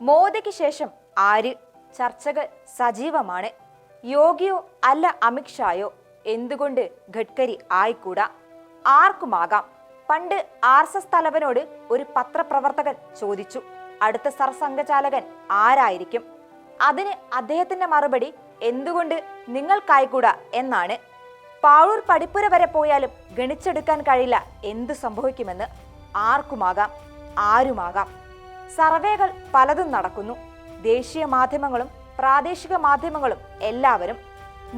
മോദിക്ക് ശേഷം ആര്? ചർച്ചകൾ സജീവമാണ്. യോഗിയോ അല്ല അമിത്ഷായോ? എന്തുകൊണ്ട് ഗഡ്കരി ആയിക്കൂടാ? ആർക്കുമാകാം? പണ്ട് ആർ എസ് എസ് തലവനോട് ഒരു പത്രപ്രവർത്തകൻ ചോദിച്ചു അടുത്ത സർസംഘചാലകൻ ആരായിരിക്കും? അതിന് അദ്ദേഹത്തിന്റെ മറുപടി എന്തുകൊണ്ട് നിങ്ങൾക്കായിക്കൂടാ? എന്നാണ്. പാഴൂർ പടിപ്പുര വരെ പോയാലും ഗണിച്ചെടുക്കാൻ കഴിയില്ല എന്തു സംഭവിക്കുമെന്ന് ആർക്കുമാകാം? ആരുമാകാം? സർവേകൾ പലതും നടക്കുന്നു. ദേശീയ മാധ്യമങ്ങളും പ്രാദേശിക മാധ്യമങ്ങളും എല്ലാവരും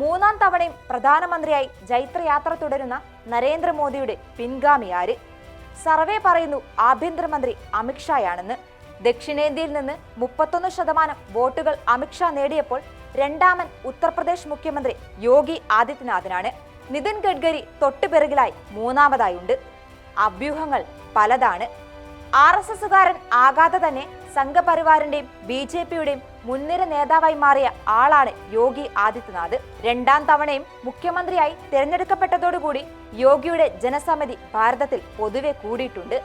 മൂന്നാം തവണയും പ്രധാനമന്ത്രിയായി ജൈത്രയാത്ര തുടരുന്ന നരേന്ദ്രമോദിയുടെ പിൻഗാമിയാര്. സർവേ പറയുന്നു ആഭ്യന്തരമന്ത്രി അമിത്ഷായാണെന്ന് ദക്ഷിണേന്ത്യയിൽ നിന്ന് മുപ്പത്തൊന്ന് ശതമാനം വോട്ടുകൾ അമിത്ഷാ നേടിയപ്പോൾ രണ്ടാമൻ ഉത്തർപ്രദേശ് മുഖ്യമന്ത്രി യോഗി ആദിത്യനാഥിനാണ്. നിതിൻ ഗഡ്കരി തൊട്ടുപിറകിലായി മൂന്നാമതായുണ്ട്. അഭ്യൂഹങ്ങൾ പലതാണ്. ആർ എസ് എസുകാരൻ ആകാതെ തന്നെ സംഘപരിവാറിന്റെയും ബി ജെ പിയുടെയും മുൻനിര നേതാവായി മാറിയ ആളാണ് യോഗി ആദിത്യനാഥ്. രണ്ടാം തവണയും മുഖ്യമന്ത്രിയായി തിരഞ്ഞെടുക്കപ്പെട്ടതോടുകൂടി യോഗിയുടെ ജനസമിതി ഭാരതത്തിൽ പൊതുവെ കൂടിയിട്ടുണ്ട്.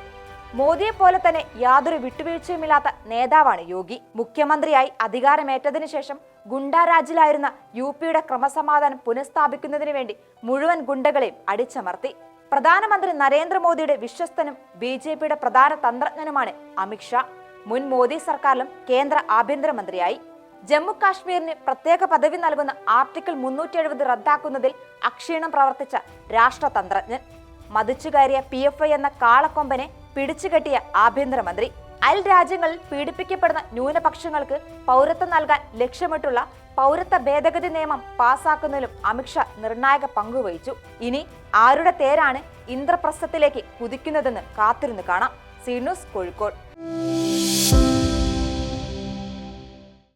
മോദിയെ പോലെ തന്നെ യാതൊരു വിട്ടുവീഴ്ചയുമില്ലാത്ത നേതാവാണ് യോഗി. മുഖ്യമന്ത്രിയായി അധികാരമേറ്റതിനു ശേഷം ഗുണ്ടാരാജിലായിരുന്ന യു പിയുടെ ക്രമസമാധാനം പുനഃസ്ഥാപിക്കുന്നതിന് വേണ്ടി മുഴുവൻ ഗുണ്ടകളെയും അടിച്ചമർത്തി. പ്രധാനമന്ത്രി നരേന്ദ്രമോദിയുടെ വിശ്വസ്തനും ബി ജെ പിയുടെ പ്രധാന തന്ത്രജ്ഞനുമാണ് അമിത്ഷാ മുൻ മോദി സർക്കാരിലും കേന്ദ്ര ആഭ്യന്തരമന്ത്രിയായി. ജമ്മു കാശ്മീരിന് പ്രത്യേക പദവി നൽകുന്ന ആർട്ടിക്കിൾ മുന്നൂറ്റി എഴുപത് റദ്ദാക്കുന്നതിൽ അക്ഷീണം പ്രവർത്തിച്ച രാഷ്ട്രതന്ത്രജ്ഞൻ. മതിച്ചുകയറിയ പി എഫ് ഐ എന്ന കാളക്കൊമ്പനെ പിടിച്ചുകെട്ടിയ ആഭ്യന്തരമന്ത്രി. അയൽ രാജ്യങ്ങളിൽ പീഡിപ്പിക്കപ്പെടുന്ന ന്യൂനപക്ഷങ്ങൾക്ക് പൗരത്വം നൽകാൻ ലക്ഷ്യമിട്ടുള്ള പൗരത്വ ഭേദഗതി നിയമം പാസാക്കുന്നതിലും അമിത്ഷാ നിർണായക പങ്കുവഹിച്ചു ഇനി ആരുടെ തേരാണ് ഇന്ദ്രപ്രസ്ഥത്തിലേക്ക് കുതിക്കുന്നതെന്ന് കാത്തിരുന്ന് കാണാം. സീ ന്യൂസ് കോഴിക്കോട്.